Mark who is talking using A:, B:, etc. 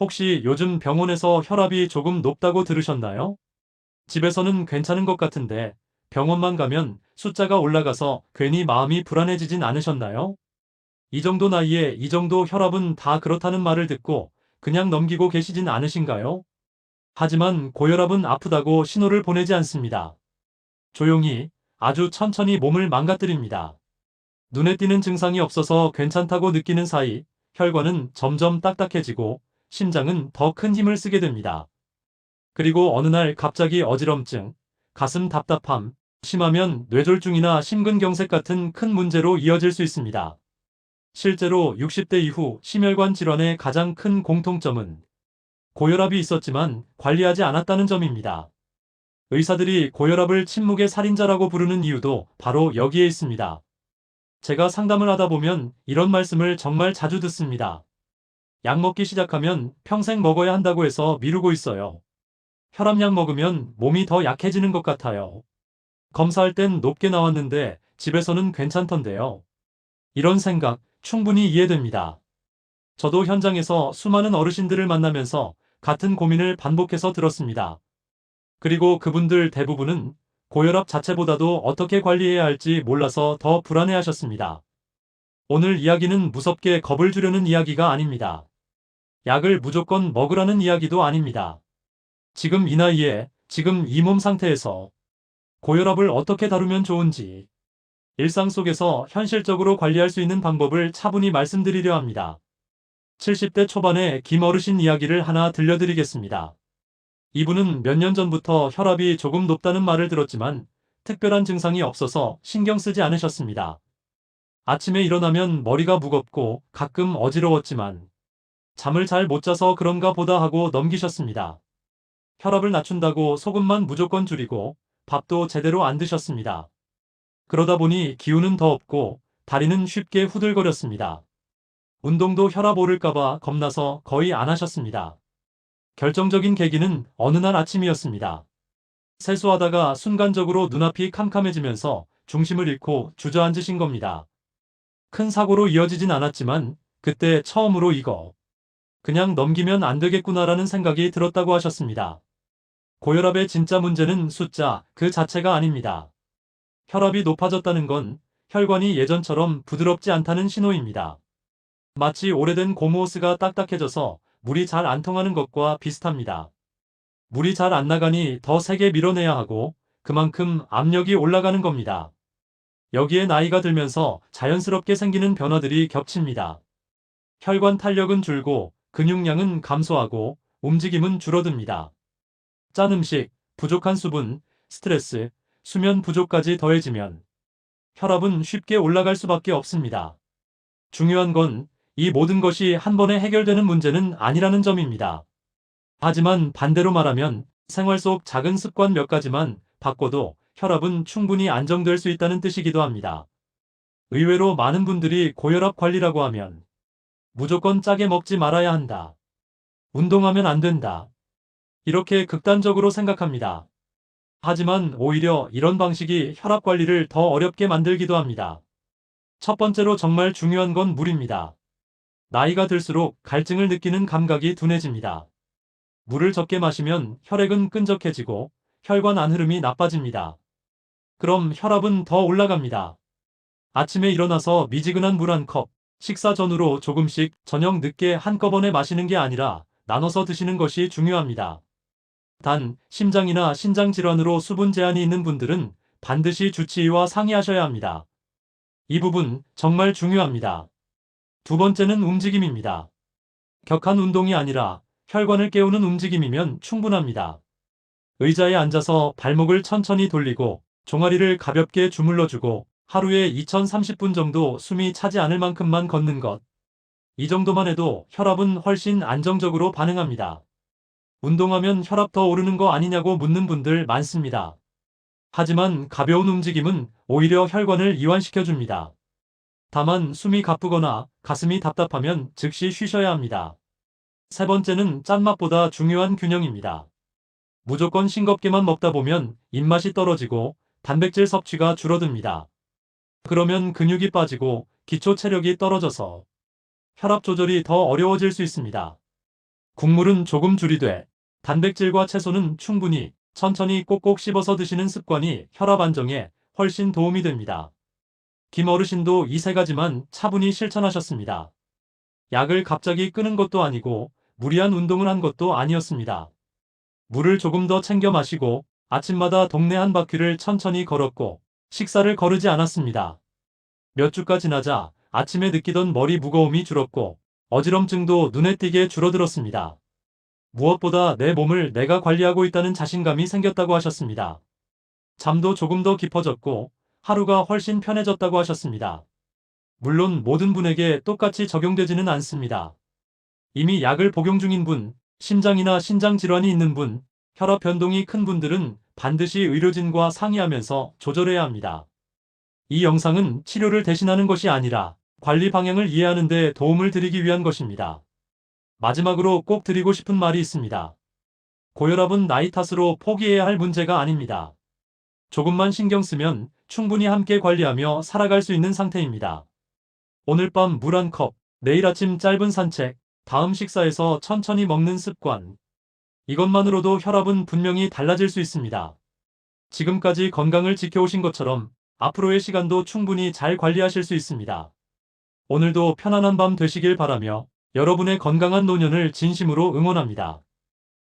A: 혹시 요즘 병원에서 혈압이 조금 높다고 들으셨나요? 집에서는 괜찮은 것 같은데 병원만 가면 숫자가 올라가서 괜히 마음이 불안해지진 않으셨나요? 이 정도 나이에 이 정도 혈압은 다 그렇다는 말을 듣고 그냥 넘기고 계시진 않으신가요? 하지만 고혈압은 아프다고 신호를 보내지 않습니다. 조용히 아주 천천히 몸을 망가뜨립니다. 눈에 띄는 증상이 없어서 괜찮다고 느끼는 사이 혈관은 점점 딱딱해지고 심장은 더 큰 힘을 쓰게 됩니다. 그리고 어느 날 갑자기 어지럼증, 가슴 답답함, 심하면 뇌졸중이나 심근경색 같은 큰 문제로 이어질 수 있습니다. 실제로 60대 이후 심혈관 질환의 가장 큰 공통점은 고혈압이 있었지만 관리하지 않았다는 점입니다. 의사들이 고혈압을 침묵의 살인자라고 부르는 이유도 바로 여기에 있습니다. 제가 상담을 하다 보면 이런 말씀을 정말 자주 듣습니다. 약 먹기 시작하면 평생 먹어야 한다고 해서 미루고 있어요. 혈압약 먹으면 몸이 더 약해지는 것 같아요. 검사할 땐 높게 나왔는데 집에서는 괜찮던데요. 이런 생각 충분히 이해됩니다. 저도 현장에서 수많은 어르신들을 만나면서 같은 고민을 반복해서 들었습니다. 그리고 그분들 대부분은 고혈압 자체보다도 어떻게 관리해야 할지 몰라서 더 불안해 하셨습니다. 오늘 이야기는 무섭게 겁을 주려는 이야기가 아닙니다. 약을 무조건 먹으라는 이야기도 아닙니다. 지금 이 나이에, 지금 이 몸 상태에서 고혈압을 어떻게 다루면 좋은지, 일상 속에서 현실적으로 관리할 수 있는 방법을 차분히 말씀드리려 합니다. 70대 초반의 김 어르신 이야기를 하나 들려드리겠습니다. 이분은 몇 년 전부터 혈압이 조금 높다는 말을 들었지만 특별한 증상이 없어서 신경 쓰지 않으셨습니다. 아침에 일어나면 머리가 무겁고 가끔 어지러웠지만 잠을 잘 못 자서 그런가 보다 하고 넘기셨습니다. 혈압을 낮춘다고 소금만 무조건 줄이고 밥도 제대로 안 드셨습니다. 그러다 보니 기운은 더 없고 다리는 쉽게 후들거렸습니다. 운동도 혈압 오를까봐 겁나서 거의 안 하셨습니다. 결정적인 계기는 어느 날 아침이었습니다. 세수하다가 순간적으로 눈앞이 캄캄해지면서 중심을 잃고 주저앉으신 겁니다. 큰 사고로 이어지진 않았지만 그때 처음으로 이거 그냥 넘기면 안 되겠구나라는 생각이 들었다고 하셨습니다. 고혈압의 진짜 문제는 숫자 그 자체가 아닙니다. 혈압이 높아졌다는 건 혈관이 예전처럼 부드럽지 않다는 신호입니다. 마치 오래된 고무호스가 딱딱해져서 물이 잘 안 통하는 것과 비슷합니다. 물이 잘 안 나가니 더 세게 밀어내야 하고 그만큼 압력이 올라가는 겁니다. 여기에 나이가 들면서 자연스럽게 생기는 변화들이 겹칩니다. 혈관 탄력은 줄고 근육량은 감소하고 움직임은 줄어듭니다. 짠 음식, 부족한 수분, 스트레스, 수면 부족까지 더해지면 혈압은 쉽게 올라갈 수밖에 없습니다. 중요한 건 이 모든 것이 한 번에 해결되는 문제는 아니라는 점입니다. 하지만 반대로 말하면 생활 속 작은 습관 몇 가지만 바꿔도 혈압은 충분히 안정될 수 있다는 뜻이기도 합니다. 의외로 많은 분들이 고혈압 관리라고 하면 무조건 짜게 먹지 말아야 한다. 운동하면 안 된다. 이렇게 극단적으로 생각합니다. 하지만 오히려 이런 방식이 혈압 관리를 더 어렵게 만들기도 합니다. 첫 번째로 정말 중요한 건 물입니다. 나이가 들수록 갈증을 느끼는 감각이 둔해집니다. 물을 적게 마시면 혈액은 끈적해지고 혈관 안 흐름이 나빠집니다. 그럼 혈압은 더 올라갑니다. 아침에 일어나서 미지근한 물 한 컵, 식사 전후로 조금씩 저녁 늦게 한꺼번에 마시는 게 아니라 나눠서 드시는 것이 중요합니다. 단, 심장이나 신장 질환으로 수분 제한이 있는 분들은 반드시 주치의와 상의하셔야 합니다. 이 부분 정말 중요합니다. 두 번째는 움직임입니다. 격한 운동이 아니라 혈관을 깨우는 움직임이면 충분합니다. 의자에 앉아서 발목을 천천히 돌리고 종아리를 가볍게 주물러주고 하루에 2030분 정도 숨이 차지 않을 만큼만 걷는 것. 이 정도만 해도 혈압은 훨씬 안정적으로 반응합니다. 운동하면 혈압 더 오르는 거 아니냐고 묻는 분들 많습니다. 하지만 가벼운 움직임은 오히려 혈관을 이완시켜줍니다. 다만 숨이 가쁘거나 가슴이 답답하면 즉시 쉬셔야 합니다. 세 번째는 짠맛보다 중요한 균형입니다. 무조건 싱겁게만 먹다 보면 입맛이 떨어지고 단백질 섭취가 줄어듭니다. 그러면 근육이 빠지고 기초 체력이 떨어져서 혈압 조절이 더 어려워질 수 있습니다. 국물은 조금 줄이되 단백질과 채소는 충분히 천천히 꼭꼭 씹어서 드시는 습관이 혈압 안정에 훨씬 도움이 됩니다. 김 어르신도 이 세 가지만 차분히 실천하셨습니다. 약을 갑자기 끊은 것도 아니고 무리한 운동을 한 것도 아니었습니다. 물을 조금 더 챙겨 마시고 아침마다 동네 한 바퀴를 천천히 걸었고 식사를 거르지 않았습니다. 몇 주가 지나자 아침에 느끼던 머리 무거움이 줄었고 어지럼증도 눈에 띄게 줄어들었습니다. 무엇보다 내 몸을 내가 관리하고 있다는 자신감이 생겼다고 하셨습니다. 잠도 조금 더 깊어졌고 하루가 훨씬 편해졌다고 하셨습니다. 물론 모든 분에게 똑같이 적용되지는 않습니다. 이미 약을 복용 중인 분, 심장이나 신장 질환이 있는 분, 혈압 변동이 큰 분들은 반드시 의료진과 상의하면서 조절해야 합니다. 이 영상은 치료를 대신하는 것이 아니라 관리 방향을 이해하는 데 도움을 드리기 위한 것입니다. 마지막으로 꼭 드리고 싶은 말이 있습니다. 고혈압은 나이 탓으로 포기해야 할 문제가 아닙니다. 조금만 신경 쓰면 충분히 함께 관리하며 살아갈 수 있는 상태입니다. 오늘 밤 물 한 컵, 내일 아침 짧은 산책, 다음 식사에서 천천히 먹는 습관. 이것만으로도 혈압은 분명히 달라질 수 있습니다. 지금까지 건강을 지켜오신 것처럼 앞으로의 시간도 충분히 잘 관리하실 수 있습니다. 오늘도 편안한 밤 되시길 바라며 여러분의 건강한 노년을 진심으로 응원합니다.